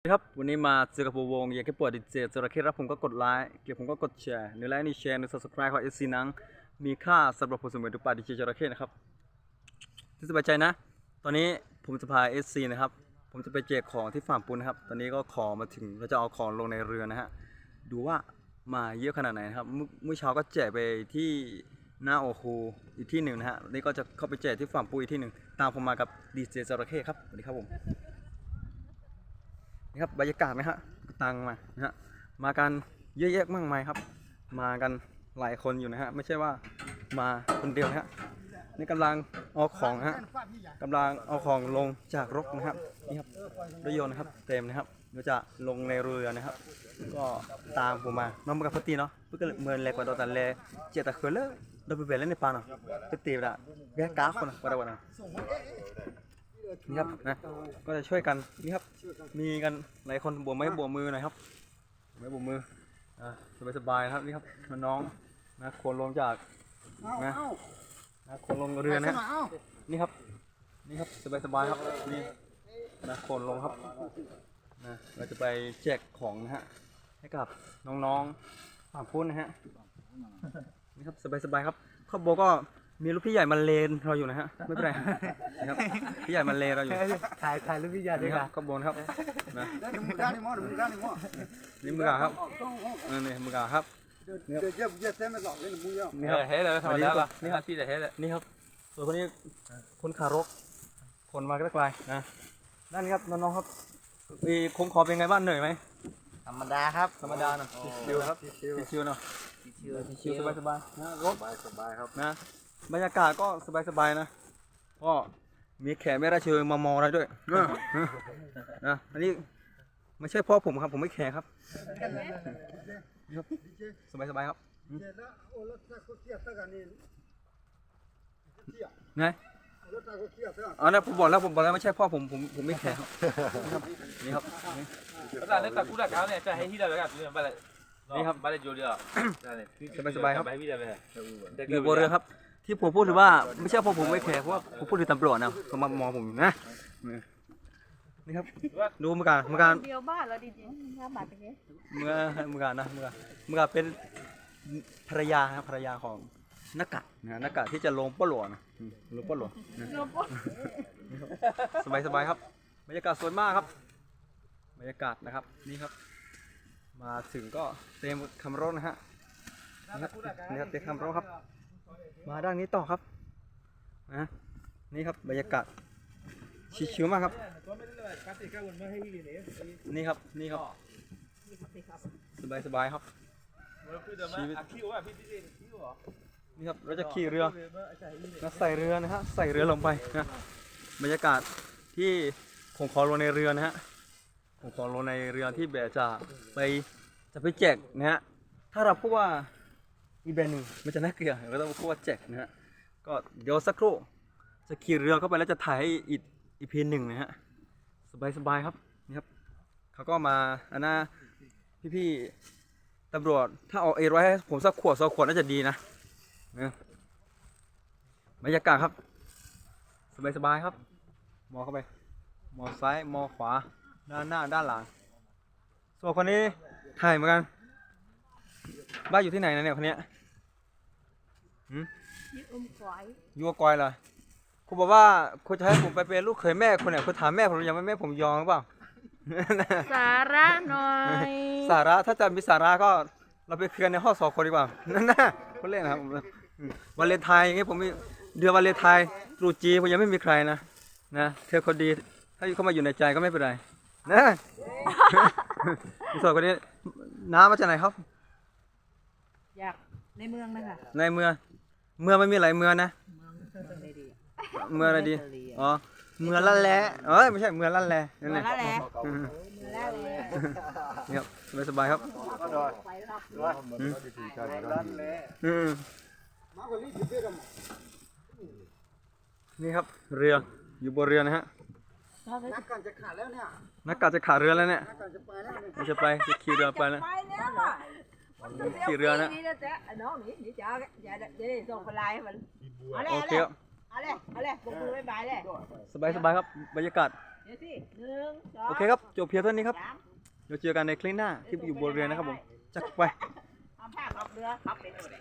สวัสดีครับวันนี้มาเจอกับวงอยากให้ปวดดิเจจระเข้รับผมก็กดไลค์เกี่ยวผมก็กดแชร์ในไลค์นี่แชร์ใน subscribe ของเอซีนังมีค่าสำหรับผมเสมอดูปาดิเจจระเข้นะครับที่สบายใจนะ ตอนนี้ผมจะพาเอซีนะครับ ผมจะไปแจกของที่ฟาร์มปูนนะครับ ตอนนี้ก็ของมาถึงเราจะเอาของลงในเรือนะฮะดูว่ามาเยอะขนาดไหนนะครับมื่อเมื่อเช้าก็แจกไปที่หน้าโอคูอีกที่หนึ่งนะฮะนี่ก็จะเข้าไปแจกที่ฟาร์มปูอีกที่หนึ่งตามผมมากับดีเจจระเข้ครับสวัสดีครับผม นี่ครับบรรยากาศนะฮะตังมานะฮะมากันเยอะแยะมากมายครับ มากันหลายคนอยู่นะฮะไม่ใช่ว่ามาคนเดียวนะฮะนี่กำลังเอาของนะฮะกำลังเอาของลงจากรถนะครับนี่ครับรถยนต์นะครับ เต็มนะครับเดี๋ยวจะลงในเรือนะครับ ก็ตามผมมาน้องมากับพตีเนาะเพื่อเมินแลกว่าตอนแลเจตะเคยเลยเราไปเวลเล่นในปาเนาะไปตีละแกกาคนนะวันวันนะ นี่ครับนะก็จะช่วยกันนี่ครับ มีกันหลายคนบวมไม้บวมมือหน่อยครับไม้บวมมืออ่าสบายๆนะครับนี่ครับน้องๆนะคนลงจากนะนะคนลงเรือนะฮะนี่ครับ นี่ครับสบายๆครับนี่นะคนลงครับนะเราจะไปแจกของนะฮะให้กับน้องๆฝั่งพุ้นนะฮะนี่ครับสบายๆครับครอบครัวก็ มีลูกพี่ใหญ่มาเลนเราอยู่นะฮะไม่เป็นไรนะครับพี่ใหญ่มาเลนเราอยู่ถ่ายถ่ายรูปวิญญาณด้วนี่ยคกัรันบขบวนครับนะมึงกล้านี่มั้งมึงกล้านี่มั้งนี่มือกาครับนี่นี่มือกาครับเดี๋ยวเดี๋ยวเดี๋ยวเต้นไม่หลอกเลยมึงเยอะนี่เอครับอเฮ้ยเลยธรรมดาป่ะนี่ครับพี่แต่เฮ้ยเลยนี่ครับส่วนคนนี้คนขารกคนมาไกลๆนะนั่นครับน้องๆครับมีคงขอเป็นไงบ้างเหนื่อยไหมธรรมดาครับธรรมดาเนาะชิวๆครับชิวๆเนาะชิวๆสบายๆนะรถสบายครับนะ บรรยากาศก็สบายๆนะก็มีแขกไม่ได้เชิญมามองอะไรด้วยนะอันนี้ไม่ใช่พ่อผมครับ ผมไม่แขกครับนี่ครับสบายๆครับเดี๋ยวนะโอ้รถตาคุเทียบสักอันนี้เทียบไงรถตาคุเทียบสักอันอ๋อนะผมบอกแล้วผมบอกแล้วไม่ใช่พ่อผมผมผมไม่แคร์ครับนี่ครับนี่แล้วแต่ตักกูตักเขาเนี่ยจะให้ที่เราแล้วกันเนี่ยไปเลยนี่ครับไปเลยจูเดียวได้เลยสบายๆครับไปพี่เดียวไปเลยอยู่บนเรือครับ ที่ผมพูดถือว่าไม่ใช่เพราะผมไม่แคร์เพราะว่าผมพูดถึงตำรวจนะเขามามองผมอยู่นะนี่ครับดูมือการมือการเดียวบ้านเราจริงๆถ้าบัตรองเงี้ยมือมือการนะมือการมือการเป็นภรรยาครับภรรยาของนักกะนะนักกะที่จะลงป้อหลวงนะลงป้อหลวงนะรวสบายสบายครับบรรยากาศสวยมากครับบรรยากาศนะครับนี่ครับ มาถึงก็เต็มคำร้องนะฮะนะครับนี่ครับเต็มคำร้องครับ มาด้านนี้ต่อครับนะนี่ครับบรรยากาศชิวๆมากครับ นี่ครับนี่ครับสบายสบายๆครับชีวิตนี่ครับเราจะขี่เรือนะใส่เรือนะฮะใส่เรือลงไปนะบรรยากาศที่ผมขอลงในเรือนะฮะผมขอลงในเรือที่แบบจะไปจะไปแจกนะฮะถ้าเราพูดว่า อีกแบรนด์หนึ่งมันจะน่าเกลียดเราต้องพูดว่าแจกนะฮะก็เดี๋ยวสักครู่จะขี่เรือเข้าไปแล้วจะถ่ายให้อีกอีพีหนึ่งนะฮะสบายสบายๆครับนี่ครับเขาก็มาอันน่าพี่ๆตำรวจถ้าเอาเอร้อยให้ผมสักขวดสองขวดน่าจะดีนะนะบรรยากาศครับ สบายสบายๆครับ มองเข้าไป มองซ้ายมองขวา ด้านหน้าด้านหลังส่วนคนนี้ถ่ายเหมือนกัน บ้านอยู่ที่ไหนนะเนี่ยคนเนี้ยหืมยึดอมควายอยู่กับกอยเหรอคุณบอกว่าคุณจะให้ผมไปเป็นลูกเขยแม่คุณเนี่ยคุณถามแม่ผมยังไม่แม่ผมยอมหรือเปล่า สาระหน่อยสาระถ้าจะมีสาระก็เราไปเคลียร์ในห้องสองคนดีกว่า นั่นนะคนเล่นนะครับอืมวันเลนไทน์อย่างงี้ผมมีเดือนวันเลนไทน์ตรุษจีนผมยังไม่มีใครนะนะเธอคนดีถ้าเข้ามาอยู่ในใจก็ไม่เป็นไรนะ ส่วนคนนี้น้ำมาจากไหนครับ อยากในเมืองนะคะในเมืองเมืองไม่มีหลายเมืองนะ เมืองเลยดีเมืองอะไรดี อ๋อ เมืองละแลเอ้ยไม่ใช่เมืองละแลนั่นเมืแหองละละแหละอืมเมืองละแหละนี่ครับสบายๆครับไปครับอืมมาคนนี้จะเบี้ยกันนี่ครับเรืออยู่บนเรือนะฮะนักการจะขาดแล้วเนี่ยนักกาจะขาเรือแล้วเนี่ยนักการจะไปแล้วเนี่ยมันจะไปจะขี่เรือไปแล้วไปแล้วอะ ขี่เรือนะนี่นะจ๊ะน้องนี่นี่จ้าอย่าเดี๋ยวส่งคนไลน์ให้มันเอาเลยโอเอาเคเลยครับเอาเลยเอาเลยปรบมือบ๊ายบายเลยสบายสบายครับบรรยากาศเดี๋ยวสิหนึ่งสองโอเคครับจบเพียงเท่านี้ครับสามเดี๋ยวเจอกันในคลิปหน้าที่อยู่บนเรือนะครับผมจักไปเอาผ้าขับเรือขับเป็นหมดเลย